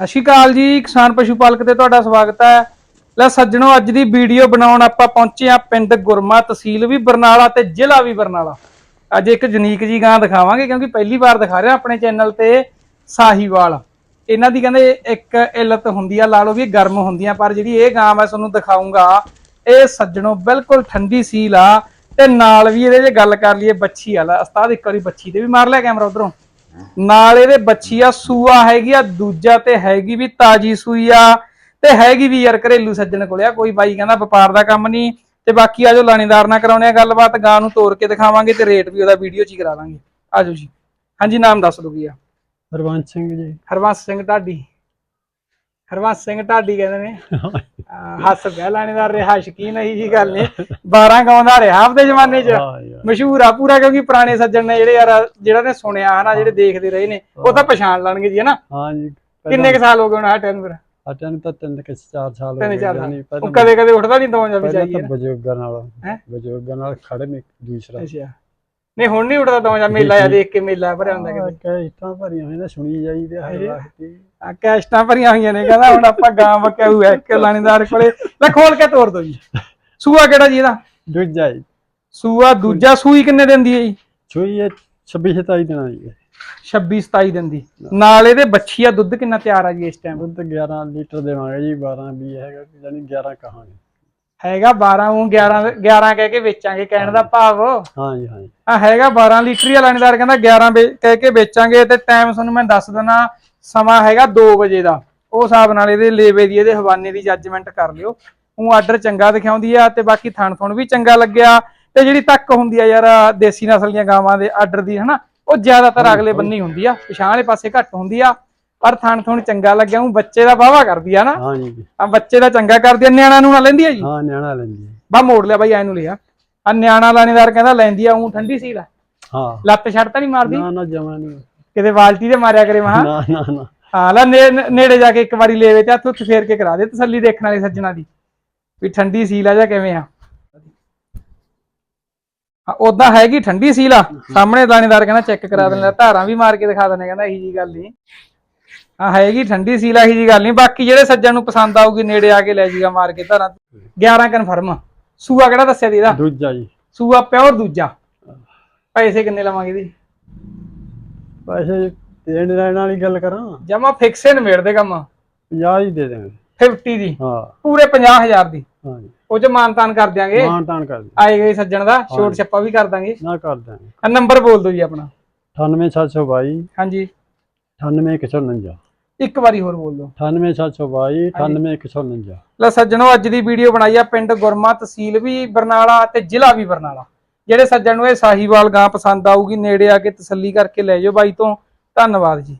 ਸਤਿ ਸ਼੍ਰੀ ਅਕਾਲ ਜੀ, ਕਿਸਾਨ ਪਸ਼ੂ ਪਾਲਕ ਤੇ ਤੁਹਾਡਾ ਸਵਾਗਤ ਹੈ। ਲੈ ਸੱਜਣੋ, ਅੱਜ ਦੀ ਵੀਡੀਓ ਬਣਾਉਣ ਆਪਾਂ ਪਹੁੰਚੇ ਆ ਪਿੰਡ ਗੁਰਮਾ ਤਹਿਸੀਲ ਵੀ ਬਰਨਾਲਾ ਤੇ ਜ਼ਿਲ੍ਹਾ ਵੀ ਬਰਨਾਲਾ। ਅੱਜ ਇੱਕ ਯੂਨੀਕ ਜੀ ਗਾਂ ਦਿਖਾਵਾਂਗੇ ਕਿਉਂਕਿ ਪਹਿਲੀ ਵਾਰ ਦਿਖਾ ਰਿਹਾ ਆਪਣੇ ਚੈਨਲ ਤੇ ਸਾਹੀਵਾਲ। ਇਹਨਾਂ ਦੀ ਕਹਿੰਦੇ ਇੱਕ ਇਲਤ ਹੁੰਦੀ ਆ, ਲਾ ਲਓ ਵੀ ਇਹ ਗਰਮ ਹੁੰਦੀਆਂ ਪਰ ਜਿਹੜੀ ਇਹ ਗਾਂ ਮੈਂ ਤੁਹਾਨੂੰ ਦਿਖਾਉਂਗਾ ਇਹ ਸੱਜਣੋ ਬਿਲਕੁਲ ਠੰਡੀ ਸੀਲ ਆ ਤੇ ਨਾਲ ਵੀ ਇਹਦੇ ਜੇ ਗੱਲ ਕਰ ਲਈਏ ਬੱਚੀ ਵਾਲਾ, ਉਸਤਾਦ ਇੱਕ ਵਾਰੀ ਬੱਚੀ ਤੇ ਵੀ ਮਾਰ ਲਿਆ ਕੈਮਰਾ ਉਧਰੋਂ। ਨਾਲ ਇਹਦੇ ਬੱਚੀ ਆ ਸੂਆ ਹੈਗੀ ਆ ਦੂਜਾ ਤੇ ਹੈਗੀ ਵੀ ਤਾਜੀ ਸੂਈ ਆ ਤੇ ਹੈਗੀ ਵੀ ਯਾਰ ਘਰੇਲੂ ਸੱਜਣ ਕੋਲੇ ਆ ਕੋਈ ਬਾਈ ਕਹਿੰਦਾ ਵਪਾਰ ਦਾ ਕੰਮ ਨਹੀਂ ਤੇ ਬਾਕੀ ਆਜੋ ਲਾਣੇਦਾਰ ਨਾਲ ਕਰਾਉਣੇ ਆ ਗੱਲਬਾਤ ਗਾਂ ਨੂੰ ਤੋੜ ਕੇ ਦਿਖਾਵਾਂਗੇ ਤੇ ਰੇਟ ਵੀ ਉਹਦਾ ਵੀਡੀਓ 'ਚ ਹੀ ਕਰਾ ਦਾਂਗੇ। ਆਜੋ ਜੀ। ਹਾਂਜੀ ਨਾਮ ਦੱਸ ਦਿਓ ਕੀ ਆ? ਹਰਵੰਸ਼ ਸਿੰਘ ਜੀ। ਹਰਵੰਸ ਸਿੰਘ ਢਾਡੀ ਹਰਵੰਸ ਸਿੰਘ ਢਾਡੀ ਕਹਿੰਦੇ ਨੇ। ਹੱਸ ਪਿਆ ਲਾਣੇਦਾਰ ਰਿਹਾ ਸ਼ਕੀਨ ਹੀ ਜੀ ਗੱਲ ਨੇ 12 ਗਾਉਂਦਾ ਰਿਹਾ ਆਪਦੇ ਜ਼ਮਾਨੇ 'ਚ। ਮਸ਼ਹੂਰ ਆ ਪੂਰਾ ਕਿਉਂਕਿ ਪੁਰਾਣੇ ਸੱਜਣ ਨੇ ਜਿਹੜੇ ਯਾਰ ਜਿਹੜਾ ਨੇ ਸੁਣਿਆ ਹਨਾ ਜਿਹੜੇ ਦੇਖਦੇ ਰਹੇ ਨੇ ਉਹ ਤਾਂ ਪਛਾਣ ਲੈਣਗੇ ਜੀ ਹਨਾ। ਹਾਂ ਜੀ। ਕਿੰਨੇ ਕੁ ਸਾਲ ਹੋ ਗਏ ਹੁਣ ਹਟਿਆ ਨੂੰ ਫਿਰ? ਹਟਿਆ ਨੂੰ ਤਾਂ ਤਿੰਨ ਕਿ ਚਾਰ ਸਾਲ ਹੋ ਗਏ ਸਾਲ। ਉਹ ਕਦੇ ਕਦੇ ਉੱਠਦਾ ਨਹੀਂ ਦਵਾਂ ਜਾਂ ਵੀ ਪਹਿਲਾਂ ਚਾਹੀਏ ਤਾਂ ਬਜ਼ੁਰਗਾਂ ਨਾਲ? ਬਜ਼ੁਰਗਾਂ ਨਾਲ ਖੜੇ ਨੇ ਦੂਸਰਾ। ਅੱਛਾ। ਨਹੀਂ ਹੁਣ ਨਹੀਂ ਉੱਠਦਾ ਦਵਾਂ ਜਾਂ ਮੇਲਾ ਆ ਦੇਖ। ਕੇ ਮੇਲਾ ਭਰਿਆ ਹੁੰਦਾ ਕਿਤੇ। ਕਿ ਇਤਾਂ ਭਰੀਆਂ ਹੋਈਆਂ ਨੇ ਸੁਣੀ ਜਾਈਦੇ ਹਰ ਹੀ। ਆ ਕੈਸਟਾਂ ਭਰੀਆਂ ਹੋਈਆਂ ਨੇ ਕਹਿੰਦਾ ਹੁਣ ਆਪਾਂ ਗਾਂ ਵਕਿਆਊ ਹੈ ਇੱਕ ਲਾਣੇਦਾਰ ਕੋਲੇ। ਲੈ ਖੋਲ ਕੇ ਤੋੜ ਦੋ ਜੀ। ਸੂਆ ਕਿਹੜਾ ਜੀ ਇਹਦਾ? ਦੂਜਾ ਜੀ। ਸੂਆ ਦੂਜਾ ਸੂਈ ਕਿੰਨੇ ਦਿਨ ਦੀ ਹੈ ਜੀ? ਛੋਈ ਇਹ 26 27 ਦਿਨਾਂ ਦੀ ਹੈ। 26 27 ਦਿਨ ਦੀ ਨਾਲ ਇਹਦੇ ਬੱਚੀ ਆ ਦੁੱਧ ਕਿੰਨਾ ਤਿਆਰ ਆ ਜੀ ਇਸ ਟਾਈਮ ਦੁੱਧ 11 ਲੀਟਰ ਦੇਵਾਂਗੇ ਜੀ 12 ਵੀ ਹੈਗਾ ਜਾਨੀ 11 ਕਹਾਂਗੇ। ਹੈਗਾ 12 ਉਹ 11 11 ਕਹਿ ਕੇ ਵੇਚਾਂਗੇ ਕਹਿਣ ਦਾ ਭਾਵ। ਹਾਂ ਜੀ ਹਾਂ ਜੀ ਆ ਹੈਗਾ 12 ਲੀਟਰ ਹੀ ਲਾਣੇਦਾਰ ਕਹਿੰਦਾ 11 ਵੇ- ਕਹਿ ਕੇ ਵੇਚਾਂਗੇ ਤੇ ਟਾਈਮ ਤੁਹਾਨੂੰ ਮੈਂ ਦੱਸ ਦਿੰਦਾ ਸਮਾਂ ਹੈਗਾ 2 ਵਜੇ ਦਾ। ਉਹ ਹਿਸਾਬ ਨਾਲ ਇਹਦੇ ਲੇਵੇ ਦੀ ਇਹਦੇ ਹਵਾਨੇ ਦੀ ਜੱਜਮੈਂਟ ਕਰ ਲਿਓ। ਉਹ ਆਰਡਰ ਚੰਗਾ ਦਿਖਾਉਂਦੀ ਆ ਤੇ ਬਾਕੀ ਥਣ ਥਣ ਵੀ ਚੰਗਾ ਲੱਗਿਆ। ਤੇ ਜਿਹੜੀ ਤੱਕ ਹੁੰਦੀ ਆ ਯਾਰ ਦੇਸੀ ਨਸਲ ਦੀਆਂ ਗਾਵਾਂ ਦੇ ਆਰਡਰ ਦੀ ਹਨਾ ਉਹ ਜ਼ਿਆਦਾਤਰ ਅਗਲੇ ਬੰਨੀ ਹੁੰਦੀ ਆ। ਪਿਛਾਂ ਵਾਲੇ ਪਾਸੇ ਘੱਟ ਹੁੰਦੀ ਆ। ਪਰ ਥਣ ਥਣ ਚੰਗਾ ਲੱਗਿਆ ਉਹ ਬੱਚੇ ਦਾ ਵਾਵਾ ਕਰਦੀ ਆ ਨਾ। ਹਾਂ ਜੀ। ਆ ਬੱਚੇ ਦਾ ਚੰਗਾ ਕਰਦੀ ਆ ਨਿਆਣਾ ਨੂੰ ਨਾ ਲੈਂਦੀ ਆ ਜੀ? ਹਾਂ ਨਿਆਣਾ ਲੈਂਦੀ। ਬਾ ਮੋੜ ਲਿਆ ਬਾਈ ਐ ਨੂੰ ਲਿਆ। ਆ ਨਿਆਣਾ ਲਾਣੇਦਾਰ ਕਹਿੰਦਾ ਲੈਂਦੀ ਆ ਉਹ ਠੰਡੀ ਸੀ ਲੈ ਹਾਂ। ਲੱਤ ਛੱਡ ਤਾਂ ਨਹੀਂ ਮਾਰਦੀ? ਨਾ ਨਾ ਜਮਾ ਨਹੀਂ। ਕਿਤੇ ਬਾਲਟੀ ਤੇ ਮਾਰਿਆ ਕਰੇ ਮਹਾ। ਨਾ ਨਾ ਨਾ। ਹਾਂ ਲੈ ਨੇੜੇ ਜਾ ਕੇ ਇੱਕ ਵਾਰੀ ਲੈਵੇ ਤੇ ਹੱਥ ਫੇਰ ਕੇ ਕਰਾ ਦੇ ਤਸੱਲੀ ਦੇਖਣ ਵਾਲੇ ਸੱਜਣਾ ਦੀ। ਵੀ ਠੰਡੀ ਸੀਲ ਆ ਜਾਂ ਕਿਵੇਂ ਆ? ਉਦਾਂ ਹੈਗੀ ਠੰਡੀ ਸੀਲ ਆ। ਸਾਹਮਣੇ ਦਾਣੇਦਾਰ ਕਹਿੰਦਾ ਚੈੱਕ ਕਰਾ ਦੇਣ ਲੈ ਧਾਰਾਂ ਵੀ ਮਾਰ ਕੇ ਦਿਖਾ ਦਿੰਦੇ ਕਹਿੰਦਾ ਇਹੀ ਜੀ ਗੱਲ ਨਹੀਂ ਹਾਂ ਹੈਗੀ ਠੰਡੀ ਸੀਲ ਆ ਇਹੀ ਜੀ ਗੱਲ ਨਹੀਂ ਬਾਕੀ ਜਿਹੜੇ ਸੱਜਣ ਨੂੰ ਪਸੰਦ ਆਊਗੀ ਨੇੜੇ ਆ ਕੇ ਲੈ ਜੀਗਾ ਮਾਰ ਕੇ ਧਾਰਾਂ 11 ਕਨਫਰਮ ਸੂਆ ਕਿਹੜਾ ਦੱਸਿਆ ਦੀ ਇਹਦਾ ਦੂਜਾ ਜੀ। ਸੂਆ ਪਿਓਰ ਦੂਜਾ। ਪੈਸੇ ਕਿੰਨੇ ਲਵਾਂਗੇ ਦੀ ਪੈਸੇ ਦੇਣ ਲੈਣ ਵਾਲੀ ਗੱਲ ਕਰਾਂ। ਜਮਾ ਫਿਕਸੇ ਨਿਬੇੜ ਦੇ ਕੰਮ। 50 ਹੀ ਦੇ ਦੇਵਾਂਗੇ 50 ਦੀ। ਹਾਂ। ਪੂਰੇ 50000 ਦੀ। ਹਾਂ ਜੀ। ਉਹ ਚ ਮਾਨਤਾਨ ਕਰ ਦਿਆਂਗੇ। ਮਾਨ ਤਾਨ ਕਰ ਦੇ ਆਏ ਗਏ ਸੱਜਣ ਦਾ ਛੋਟ ਛੱਪਾ ਵੀ ਕਰ ਦਾਂਗੇ। ਨਾ ਕਰ ਦਾਂਗੇ ਆ ਨੰਬਰ ਬੋਲ ਦਿਓ ਜੀ ਆਪਣਾ। 98722 ਹਾਂਜੀ। 98149 ਇੱਕ ਵਾਰੀ ਹੋਰ ਬੋਲ ਦਿਓ। 98722 98149 ਲੈ ਸੱਜਣੋ ਅੱਜ ਦੀ ਵੀਡੀਓ ਬਣਾਈ ਆ ਪਿੰਡ ਗੁਰਮਾ ਤਹਿਸੀਲ ਵੀ ਬਰਨਾਲਾ ਤੇ ਜ਼ਿਲ੍ਹਾ ਵੀ ਬਰਨਾਲਾ। ਜਿਹੜੇ ਸੱਜਣ ਨੂੰ ਇਹ ਸਾਹੀਵਾਲ ਗਾਂ ਪਸੰਦ ਆਊਗੀ ਨੇੜੇ ਆ ਕੇ ਤਸੱਲੀ ਕਰਕੇ ਲੈ ਜਾਓ ਬਾਈ ਤੋਂ। ਧੰਨਵਾਦ ਜੀ।